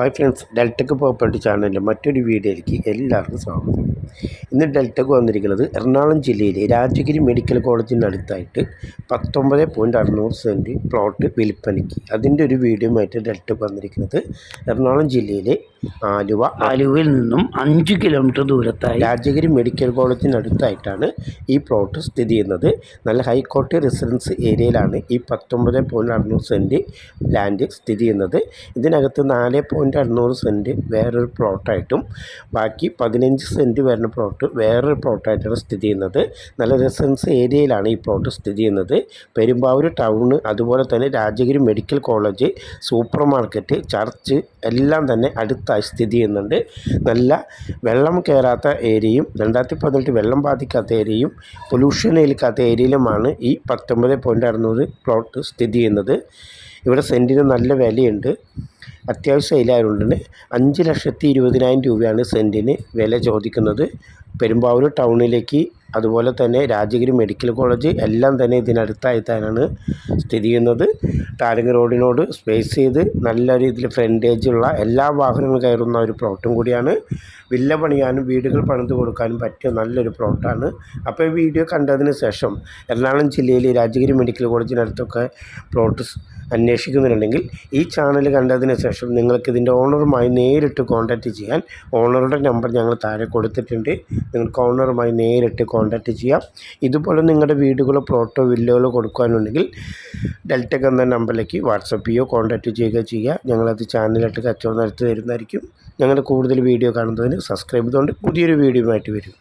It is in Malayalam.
ഹായ് ഫ്രണ്ട്സ് ഡെൽറ്റക്ക് പ്രോപ്പർട്ടി ചാനലിന്റെ മറ്റൊരു വീഡിയോയിലേക്ക് എല്ലാവർക്കും സ്വാഗതം. ഇന്ന് ഡെൽറ്റക്ക് വന്നിരിക്കുന്നത് എറണാകുളം ജില്ലയിലെ രാജഗിരി മെഡിക്കൽ കോളേജിനടുത്തായിട്ട് അടുത്തായിട്ട് പത്തൊമ്പത് പോയിന്റ് അറുന്നൂറ് സെന്റ് പ്ലോട്ട് വിൽപ്പനയ്ക്ക്. അതിന്റെ ഒരു വീഡിയോയുമായിട്ട് ഡെൽറ്റക്ക് വന്നിരിക്കുന്നത് എറണാകുളം ജില്ലയിലെ ആലുവ. ആലുവയിൽ നിന്നും അഞ്ച് കിലോമീറ്റർ ദൂരത്തായി രാജഗിരി മെഡിക്കൽ കോളേജിനടുത്തായിട്ടാണ് ഈ പ്ലോട്ട് സ്ഥിതി ചെയ്യുന്നത്. നല്ല ഹൈക്കോർട്ട് റെസിഡൻസ് ഏരിയയിലാണ് ഈ പത്തൊമ്പത് പോയിന്റ് അറുന്നൂറ് സെന്റ് ലാൻഡ് സ്ഥിതി ചെയ്യുന്നത്. ഇതിനകത്ത് നാല് പോയിന്റ് അറുന്നൂറ് സെന്റ് വേറൊരു പ്ലോട്ടായിട്ടും ബാക്കി പതിനഞ്ച് സെന്റ് വരുന്ന പ്ലോട്ട് വേറൊരു പ്ലോട്ടായിട്ടാണ് സ്ഥിതി ചെയ്യുന്നത്. നല്ല റെസിഡൻസ് ഏരിയയിലാണ് ഈ പ്ലോട്ട് സ്ഥിതി ചെയ്യുന്നത്. പെരുമ്പാവൂർ ടൗണ് അതുപോലെ തന്നെ Rajagiri medical college super market church എല്ലാം തന്നെ അടുത്തായി സ്ഥിതി ചെയ്യുന്നുണ്ട്. നല്ല വെള്ളം കയറാത്ത ഏരിയയും രണ്ടായിരത്തി പതിനെട്ട് വെള്ളം ബാധിക്കാത്ത ഏരിയയും പൊല്യൂഷൻ ഏൽക്കാത്ത ഏരിയയിലുമാണ് ഈ പത്തൊമ്പത് പോയിന്റ് അറുന്നൂറ് പ്ലോട്ട് സ്ഥിതി ചെയ്യുന്നത്. ഇവിടെ സെന്റിന് നല്ല വിലയുണ്ട്. അത്യാവശ്യം അതിലായതുകൊണ്ട് അഞ്ച് ലക്ഷത്തി ഇരുപതിനായിരം രൂപയാണ് സെന്റിന് വില ചോദിക്കുന്നത്. പെരുമ്പാവൂർ ടൗണിലേക്ക് അതുപോലെ തന്നെ രാജഗിരി മെഡിക്കൽ കോളേജ് എല്ലാം തന്നെ ഇതിനടുത്തായി തന്നെയാണ് സ്ഥിതി ചെയ്യുന്നത്. ടാരങ് റോഡിനോട് സ്പേസ് ചെയ്ത് നല്ല രീതിയിൽ ഫ്രണ്ടേജുള്ള എല്ലാ വാഹനങ്ങളും കയറുന്ന ഒരു പ്ലോട്ടും കൂടിയാണ്. വില്ല പണിയാനും വീടുകൾ പണിത് കൊടുക്കാനും പറ്റിയ നല്ലൊരു പ്ലോട്ടാണ്. അപ്പോൾ ഈ വീഡിയോ കണ്ടതിന് ശേഷം എറണാകുളം ജില്ലയിൽ രാജഗിരി മെഡിക്കൽ കോളേജിനടുത്തൊക്കെ പ്ലോട്ട് അന്വേഷിക്കുന്നുണ്ടെങ്കിൽ ഈ ചാനൽ കണ്ടതിന് ശേഷം നിങ്ങൾക്ക് ഇതിന്റെ ഓണറുമായി നേരിട്ട് കോൺടാക്റ്റ് ചെയ്യാൻ ഓണറുടെ നമ്പർ ഞങ്ങൾ താഴെ കൊടുത്തിട്ടുണ്ട്. നിങ്ങൾക്ക് ഓണറുമായി നേരിട്ട് കോൺടാക്റ്റ് ചെയ്യാം. ഇതുപോലെ നിങ്ങളുടെ വീടുകളോ പ്ലോട്ടോ വില്ലകളോ കൊടുക്കാനുണ്ടെങ്കിൽ ഡെൽറ്റക് എന്ന നമ്പറിലേക്ക് വാട്സപ്പ് ചെയ്യുകയോ കോൺടാക്റ്റ് ചെയ്യുകയോ ചെയ്യുക. ഞങ്ങളത് ചാനലായിട്ട് കച്ചവടം നടത്തി തരുന്നതായിരിക്കും. ഞങ്ങളുടെ കൂടുതൽ വീഡിയോ കാണുന്നതിന് സബ്സ്ക്രൈബ് ചെയ്തുകൊണ്ട് പുതിയൊരു വീഡിയോ ആയിട്ട് വരും.